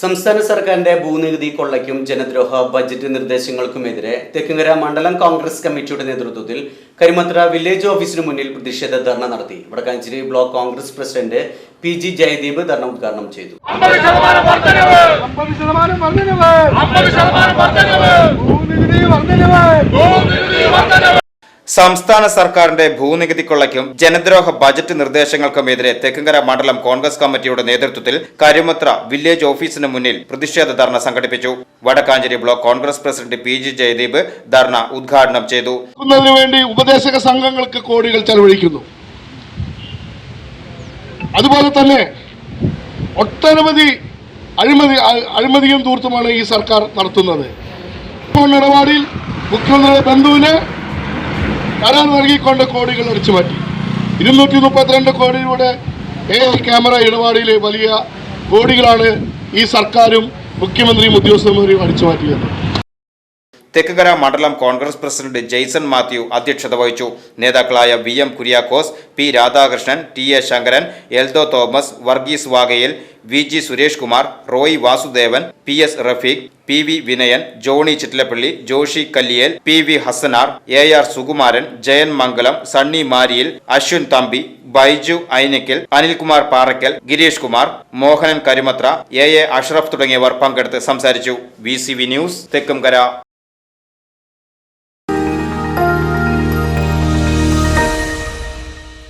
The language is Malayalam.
സംസ്ഥാന സർക്കാരിന്റെ ഭൂനികുതി കൊള്ളയ്ക്കും ജനദ്രോഹ ബജറ്റ് നിർദ്ദേശങ്ങൾക്കുമെതിരെ തെക്കുംകര മണ്ഡലം കോൺഗ്രസ് കമ്മിറ്റിയുടെ നേതൃത്വത്തിൽ കരിമത്ര വില്ലേജ് ഓഫീസിന് മുന്നിൽ പ്രതിഷേധ ധർണ നടത്തി. Wadakkanchery block Congress president P G Jayadeep dharna ഉദ്ഘാടനം ചെയ്തു. സംസ്ഥാന സർക്കാരിന്റെ ഭൂനികുതി കൊള്ളയ്ക്കും ജനദ്രോഹ ബജറ്റ് നിർദ്ദേശങ്ങൾക്കുമെതിരെ തെക്കുംകര മണ്ഡലം കോൺഗ്രസ് കമ്മിറ്റിയുടെ നേതൃത്വത്തിൽ കരുമത്ര വില്ലേജ് ഓഫീസിന് മുന്നിൽ പ്രതിഷേധ ധർണ സംഘടിപ്പിച്ചു. Wadakkanchery block Congress president P G Jayadeep dharna ഉദ്ഘാടനം ചെയ്തു. വേണ്ടി ഉപദേശക സംഘങ്ങൾക്ക് കോടികൾ ചെലവഴിക്കുന്നു. അതുപോലെ തന്നെ ഒട്ടനവധി അഴിമതി അഴിമതിയും തൂർത്തുമാണ് ഈ സർക്കാർ നടത്തുന്നത്. ഇപ്പോൾ ഇടപാടിൽ മുഖ്യമന്ത്രിയുടെ ബന്ധുവിന് കരാർ നൽകിക്കൊണ്ട് കോടികൾ അടിച്ചു മാറ്റി. ഇരുന്നൂറ്റി മുപ്പത്തിരണ്ട് കോടിയുടെ എ ഐ ക്യാമറ ഇടപാടിലെ വലിയ കോടികളാണ് ഈ സർക്കാരും മുഖ്യമന്ത്രിയും ഉദ്യോഗസ്ഥന്മാരും അടിച്ചു മാറ്റിയത്. തെക്കുംകര മണ്ഡലം കോൺഗ്രസ് പ്രസിഡന്റ് ജെയ്സൺ മാത്യു അധ്യക്ഷത വഹിച്ചു. നേതാക്കളായ V M Kuriakose P Radhakrishnan T A Sankaran Eldho Thomas Varghese Vagayil V G Suresh Kumar Roy Vasudevan P S Rafeeq P V Vinayan Johny Chittilappally Joshy Kalliyel P V Hassanar A R Sukumaran Jayan Mangalam Sunny Mariyil Ashwin Thampi Baiju Ainakkal Anilkumar Parakkal Girish Kumar Mohanan Karimatra A A Ashraf തുടങ്ങിയവർ പങ്കെടുത്ത് സംസാരിച്ചു. V C V news Thekkumkara.